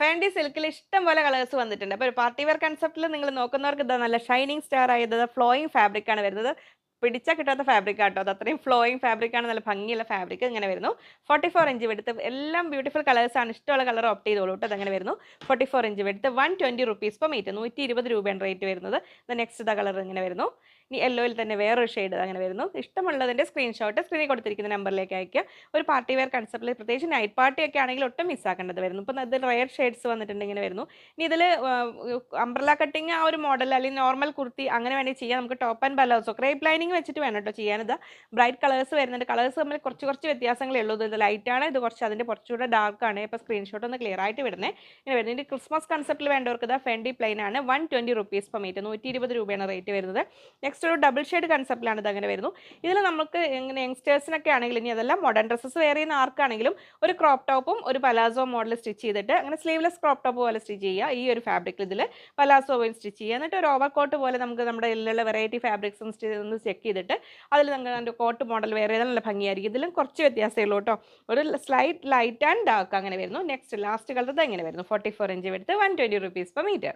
ഫാൻഡി സിൽക്കിൽ ഇഷ്ടം പോലെ കളേഴ്സ് വന്നിട്ടുണ്ട്. അപ്പോൾ ഒരു പാർട്ടി വെയർ കൺസെപ്റ്റിൽ നിങ്ങൾ നോക്കുന്നവർക്ക് ഇതാ നല്ല ഷൈനിങ് സ്റ്റാർ ആയത് ഫ്ലോയിങ് ഫാബ്രിക് ആണ് വരുന്നത്. പിടിച്ചാൽ കിട്ടാത്ത ഫാബ്രിക് ആട്ടോ. അത് അത്രയും ഫ്ലോയിങ് ഫാബ്രിക് ആണ്. നല്ല ഭംഗിയുള്ള ഫാബ്രിക് ഇങ്ങനെ വരുന്നു. ഫോർട്ടി ഫോർ ഇഞ്ച് വെടുത്ത് എല്ലാം ബ്യൂട്ടിഫുൾ കളേഴ്സ് ആണ്. ഇഷ്ടമുള്ള കളർ ഓപ്റ്റ് ചെയ്തോളൂ കേട്ടോ അതങ്ങനെ വരുന്നു. Forty four inch വെടുത്ത് one twenty rupees per metre നൂറ്റി ഇരുപത് രൂപയാണ് റേറ്റ് വരുന്നത്. നെക്സ്റ്റ് ഇതാ കളർ ഇങ്ങനെ വരുന്നു. ഇനി യെല്ലോയിൽ തന്നെ വേറൊരു ഷെയ്ഡ് അങ്ങനെ വരുന്നു. ഇഷ്ടമുള്ളതിന്റെ സ്ക്രീൻഷോട്ട് സ്ക്രീനിൽ കൊടുത്തിരിക്കുന്ന നമ്പറിലേക്ക് അയക്കുക ഒരു പാർട്ടി വെയർ കൺസെപ്റ്റിൽ പ്രത്യേകിച്ച് നൈറ്റ് പാർട്ടി ഒക്കെ ആണെങ്കിൽ ഒട്ടും മിസ്സാക്കേണ്ടത് വരുന്നു. ഇപ്പം ഇതിൽ റയർ ഷെയ്ഡ്സ് വന്നിട്ടുണ്ട് ഇങ്ങനെ വരുന്നു. ഇനി ഇതിൽ അംബ്രല കട്ടിങ് ആ ഒരു മോഡൽ അല്ലെങ്കിൽ നോർമൽ കുർത്തി അങ്ങനെ വേണമെങ്കിൽ ചെയ്യാം. നമുക്ക് ടോപ്പ് ആൻഡ് ബലൗസോ ക്രേപ്പ് ലൈനിങ് വെച്ചിട്ട് വേണം കേട്ടോ ചെയ്യാനത്. ബ്രൈറ്റ് കളേഴ്സ് വരുന്നുണ്ട്. കളേഴ്സ് തമ്മിൽ കുറച്ച് കുറച്ച് വ്യത്യാസങ്ങളേ ഉള്ളൂ. ഇത് ലൈറ്റാണ് ഇത് കുറച്ച് അതിന്റെ കുറച്ചുകൂടെ ആണ്. ഇപ്പോൾ സ്ക്രീൻഷോട്ട് ഒന്ന് ക്ലിയർ ആയിട്ട് വിടുന്നത് ഇങ്ങനെ വരുന്നത് ക്രിസ്മസ് കൺസെപ്റ്റിൽ വേണ്ടവർക്ക് ഇത് ഫെൻഡി പ്ലെയിൻ ആണ്. One twenty rupees per metre നൂറ്റി ഇരുപത് രൂപയാണ് റേറ്റ് വരുന്നത്. നെക്സ്റ്റ് ഒരു ഡബിൾ ഷെയ്ഡ് കൺസെപ്റ്റിലാണ് ഇത് അങ്ങനെ വരുന്നു. ഇതിൽ നമുക്ക് ഇങ്ങനെ യങ്സ്റ്റേഴ്സിനൊക്കെ ആണെങ്കിലും ഇനി അതെല്ലാം മോഡേൺ ഡ്രസ്സസ് വേറെ ചെയ്യുന്ന ആർക്കാണെങ്കിലും ഒരു ക്രോപ്പ് ടോപ്പും ഒരു പലാസോ മോഡൽ സ്റ്റിച്ച് ചെയ്തിട്ട് അങ്ങനെ സ്ലീവ്ലെസ് ക്രോപ്പ് ടോപ്പ് പോലെ സ്റ്റിച്ച് ചെയ്യുക. ഈ ഒരു ഫാബ്രിക്കിൽ ഇതിൽ പലാസോ പോയി സ്റ്റിച്ച് ചെയ്യുക. എന്നിട്ട് ഒരു ഓവർ കോട്ട് പോലെ നമുക്ക് നമ്മുടെ ഇതിലുള്ള വെറൈറ്റി ഫാബ്രിക്സും സ്റ്റിച്ച് ചെക്ക് ചെയ്തിട്ട് അതിൽ നമുക്ക് അതിന്റെ കോട്ട് മോഡൽ വേറെ നല്ല ഭംഗിയായിരിക്കും. ഇതിലും കുറച്ച് വ്യത്യാസമേ ഉള്ളൂ കേട്ടോ. ഒരു സ്ലൈറ്റ് ലൈറ്റ് ആൻഡ് ഡാർക്ക് അങ്ങനെ വരുന്നു. നെക്സ്റ്റ് ലാസ്റ്റ് കളർ ഇത് എങ്ങനെ വരുന്നു. ഫോർട്ടി ഫോർ ഇഞ്ച് എടുത്ത് one twenty rupees per metre